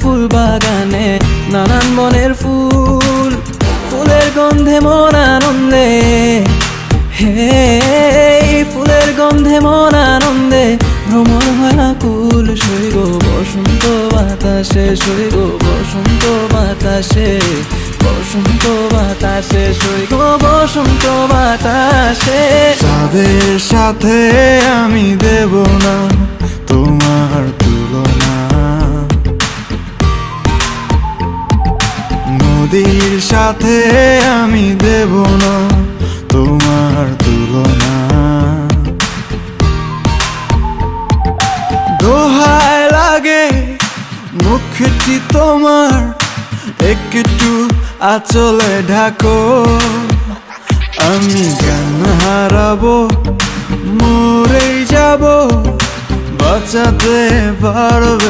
ফুল বাগানে, নানান বনের ফুল, ফুলের গন্ধে মন আনন্দে। হে, ফুলের গন্ধে মন আনন্দে। ভ্রমণ হয় কুল সইগ বসন্ত বাতাসে সইগ বসন্ত বাতাসে বসন্ত বাতাসে সইগ বসন্ত বাতাসে। তাদের সাথে আমি দেব না, তোমার তুলনা নদীর সাথে আমি দেব না তোমার তুলনা। দোহায় লাগে মুখটি তোমার, একটু আচলে ঢাকো। আমি জ্ঞান হারাবো, মরেই যাব, বাঁচাতে পারবে